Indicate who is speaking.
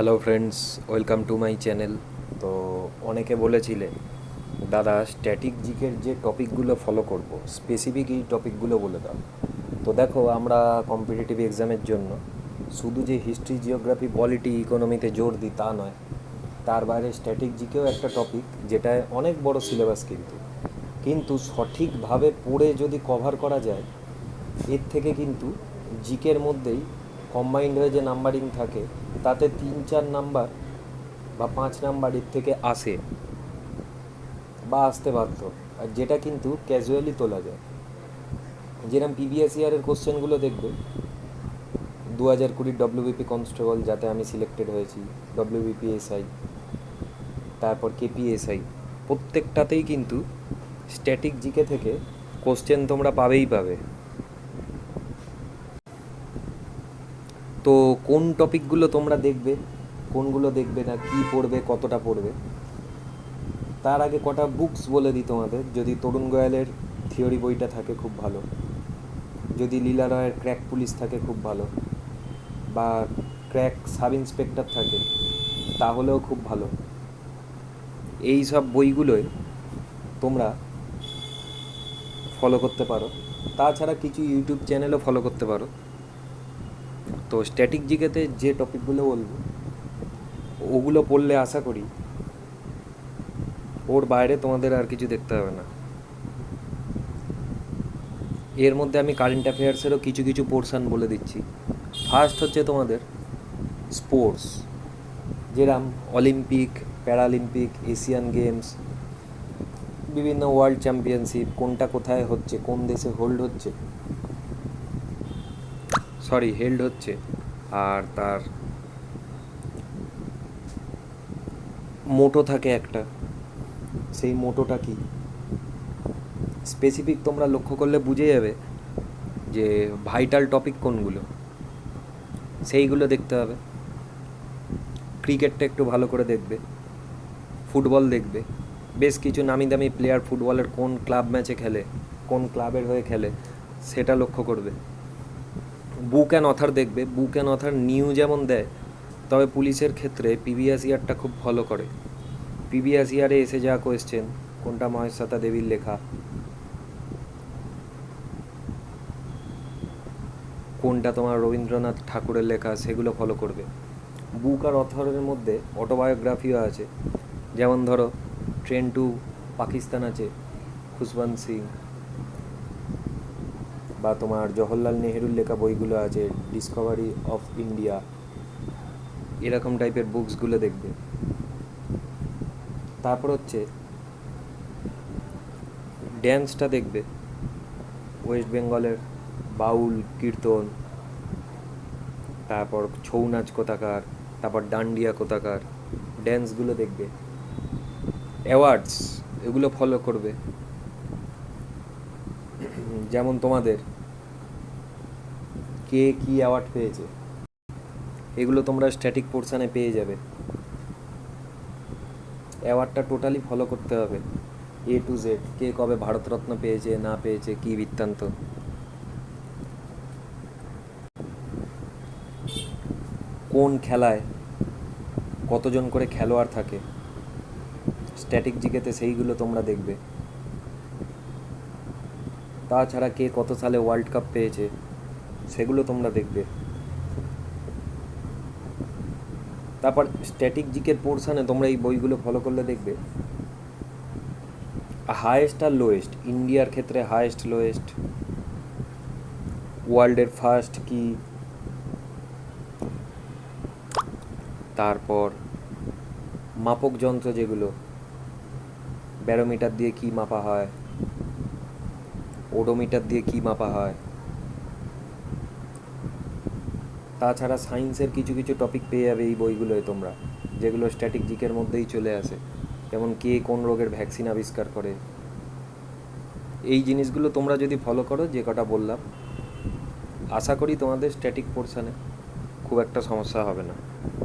Speaker 1: Hello friends welcome to my channel তো অনেকে বলেছিলে, দাদা স্ট্যাটিক জিকের যে টপিকগুলো ফলো করব স্পেসিফিক এই টপিকগুলো বলে দাও। তো দেখো, আমরা কম্পিটিটিভ এক্সামের জন্য শুধু যে হিস্ট্রি জিওগ্রাফি পলিটি ইকোনমিতে জোর দিই তা নয়, তার বাইরে স্ট্যাটিক জিকেও একটা টপিক যেটায় অনেক বড় সিলেবাস কিন্তু। কিন্তু সঠিকভাবে পড়ে যদি কভার করা যায়, এর থেকে কিন্তু জিকের মধ্যেই কম্বাইন্ড হয়ে যে নাম্বারিং থাকে, তাতে তিন চার নাম্বার বা পাঁচ নাম্বার এর থেকে আসে বা আসতে বাধ্য। আর যেটা কিন্তু ক্যাজুয়ালি তোলা যায়। যেরকম পিবিএস ইয়ারের কোশ্চেনগুলো দেখবে দু হাজার কুড়ির ডব্লিউবিপি কনস্টেবল যাতে আমি সিলেক্টেড হয়েছি ডব্লিউবিপি এসআই তারপর কেপিএসআই প্রত্যেকটাতেই কিন্তু স্ট্যাটিক জিকে থেকে কোশ্চেন তোমরা পাবেই পাবে। তো কোন টপিকগুলো তোমরা দেখবে, কোনগুলো দেখবে না, কি পড়বে, কতটা পড়বে? তার আগে কটা বুকস বলে দিই তোমাদের, যদি তরুণ গোয়ালের থিওরি বইটা থাকে খুব ভালো, যদি লীলা রয়ের ক্র্যাক পুলিশ থাকে খুব ভালো, বা ক্র্যাক সাব ইন্সপেক্টর থাকে, তাহলেও খুব ভালো। এই সব বইগুলোয় তোমরা ফলো করতে পারো। তাছাড়া কিছু ইউটিউব চ্যানেলও ফলো করতে পারো। তো স্ট্যাটিক জিকেতে যে টপিকগুলো বলব, ওগুলো পড়লে আশা করি ওর বাইরে তোমাদের আর কিছু দেখতে হবে না। এর মধ্যে আমি কারেন্ট অ্যাফেয়ার্সেরও কিছু কিছু পোর্শান বলে দিচ্ছি। ফার্স্ট হচ্ছে তোমাদের স্পোর্টস যেরাম অলিম্পিক প্যারালিম্পিক এশিয়ান গেমস বিভিন্ন ওয়ার্ল্ড চ্যাম্পিয়নশিপ কোনটা কোথায় হচ্ছে, কোন দেশে হোল্ড হচ্ছে। সরি হেল্ড হচ্ছে। আর তার মোটো থাকে একটা। সেই মোটোটা কি? স্পেসিফিক তোমরা লক্ষ্য করলে বুঝে যাবে যে ভাইটাল টপিক কোনগুলো। সেইগুলো দেখতে হবে। ক্রিকেটটা একটু ভালো করে দেখবে। ফুটবল দেখবে। বেশ কিছু নামি দামি প্লেয়ার ফুটবলের কোন ক্লাব ম্যাচে খেলে, কোন ক্লাবের হয়ে খেলে, সেটা লক্ষ্য করবে। বুক অ্যান্ড অথার দেখবে বুক অ্যান্ড অথার নিউ যেমন দেয়, তবে পুলিশের ক্ষেত্রে পিভিএস ইয়ারটা খুব ফলো করে। পিভিএস ইয়ারে এসে যা কোয়েশ্চেন কোনটা মহেশ্বাতা দেবীর লেখা? কোনটা তোমার রবীন্দ্রনাথ ঠাকুরের লেখা, সেগুলো ফলো করবে। বুক আর অথরের মধ্যে অটোবায়োগ্রাফিও আছে। যেমন ধরো ট্রেন টু পাকিস্তান আছে, খুশবন্ত সিং। বা তোমার জওহরলাল নেহেরুর লেখা বইগুলো আছে ডিসকভারি অফ ইন্ডিয়া এরকম টাইপের বুকসগুলো দেখবে। তারপর হচ্ছে ড্যান্সটা দেখবে। ওয়েস্ট বেঙ্গলের বাউল, কীর্তন, তারপর ছৌ নাচ কোথাকার, তারপর ডান্ডিয়া কোথাকার ড্যান্সগুলো দেখবে। অ্যাওয়ার্ডস এগুলো ফলো করবে। যেমন তোমাদের। কে কি অ্যাওয়ার্ড পেয়েছে? এগুলো তোমরা স্ট্যাটিক পোর্শানে পেয়ে যাবে। অ্যাওয়ার্ডটা টোটালি ফলো করতে হবে। এ টু জেড কে কবে ভারতরত্ন পেয়েছে, না পেয়েছে, কি বৃত্তান্ত। কোন খেলায় কতজন করে খেলোয়াড় থাকে? স্ট্যাটিক জিকেতে সেইগুলো তোমরা দেখবে। তাছাড়া কে কত সালে ওয়ার্ল্ড কাপ পেয়েছে, সেগুলো তোমরা দেখবে। তারপর স্ট্যাটিক জিকের পোর্শনে তোমরা এই বইগুলো ফলো করলে দেখবে। হায়েস্ট আর লোয়েস্ট ইন্ডিয়ার ক্ষেত্রে হায়েস্ট লোয়েস্ট ওয়ার্ল্ডের ফার্স্ট কি? তারপর মাপক যন্ত্র যেগুলো ব্যারোমিটার দিয়ে কি মাপা হয় ওডোমিটার দিয়ে কি মাপা হয়। তাছাড়া সায়েন্সের কিছু কিছু টপিক পেয়ে যাবে এই বইগুলোয় তোমরা, যেগুলো স্ট্যাটিক জিকের মধ্যেই চলে আসে। যেমন কে কোন রোগের ভ্যাকসিন আবিষ্কার করে। এই জিনিসগুলো তোমরা যদি ফলো করো, যে কটা বললাম, আশা করি তোমাদের স্ট্যাটিক পোর্শনে খুব একটা সমস্যা হবে না।